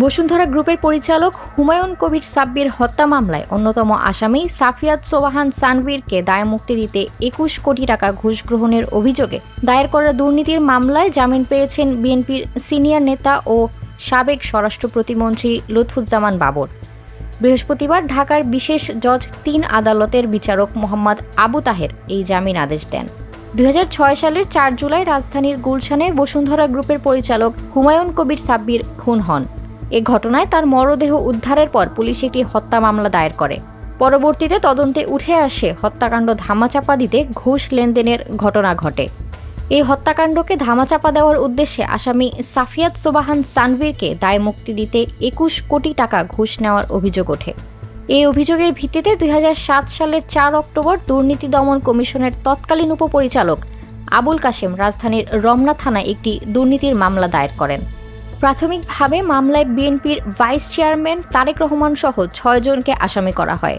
বসুন্ধরা গ্রুপের পরিচালক হুমায়ুন কবির সাব্বির হত্যা মামলায় অন্যতম আসামি সাফিয়াত সোবাহান সানভীরকে দায়মুক্তি দিতে একুশ কোটি টাকা ঘুষ গ্রহণের অভিযোগে দায়ের করা দুর্নীতির মামলায় জামিন পেয়েছেন বিএনপির সিনিয়র নেতা ও সাবেক স্বরাষ্ট্র প্রতিমন্ত্রী লুৎফুজ্জামান বাবর। বৃহস্পতিবার ঢাকার বিশেষ জজ তিন আদালতের বিচারক মোহাম্মদ আবু তাহের এই জামিন আদেশ দেন। দুই হাজার ছয় সালের চার জুলাই রাজধানীর গুলশানে বসুন্ধরা গ্রুপের পরিচালক হুমায়ুন কবির সাব্বির খুন হন। এ ঘটনায় তার মরদেহ উদ্ধারের পর পুলিশ একটি হত্যা মামলা দায়ের করে। পরবর্তীতে তদন্তে উঠে আসে হত্যাকাণ্ড ধামাচাপা দিতে ঘুষ লেনদেনের ঘটনা ঘটে। এই হত্যাকাণ্ডকে ধামাচাপা দেওয়ার উদ্দেশ্যে আসামি সাফিয়াত সোবাহান সানভীরকে দায় মুক্তি দিতে একুশ কোটি টাকা ঘুষ নেওয়ার অভিযোগ ওঠে। এই অভিযোগের ভিত্তিতে দুই হাজার সাত সালের চার অক্টোবর দুর্নীতি দমন কমিশনের তৎকালীন উপপরিচালক আবুল কাশেম রাজধানীর রমনা থানায় একটি দুর্নীতির মামলা দায়ের করেন। প্রাথমিকভাবে মামলায় বিএনপির ভাইস চেয়ারম্যান তারেক রহমান সহ ছয়জনকে আসামি করা হয়।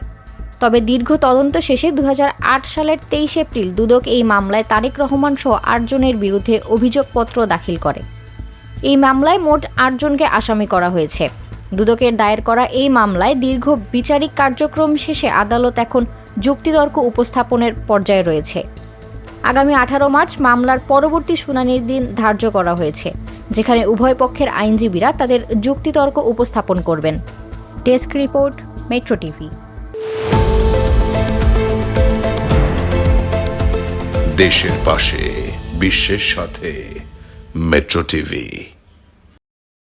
তবে দীর্ঘ তদন্ত শেষে দু হাজার আট সালের তেইশ এপ্রিল দুদক এই মামলায় তারেক রহমান সহ আটজনের বিরুদ্ধে অভিযোগপত্র দাখিল করে। এই মামলায় মোট আটজনকে আসামি করা হয়েছে। দুদকের দায়ের করা এই মামলায় দীর্ঘ বিচারিক কার্যক্রম শেষে আদালত এখন যুক্তিতর্ক উপস্থাপনের পর্যায়ে রয়েছে। আগামী আঠারো মার্চ মামলার পরবর্তী শুনানির দিন ধার্য করা হয়েছে। যেখানে উভয় পক্ষের আইনজীবীরা তাদের যুক্তিতর্ক উপস্থাপন করবেন। Desk report, metro TV. দেশের পাশে, বিশ্বের সাথে, মেট্রো টিভি।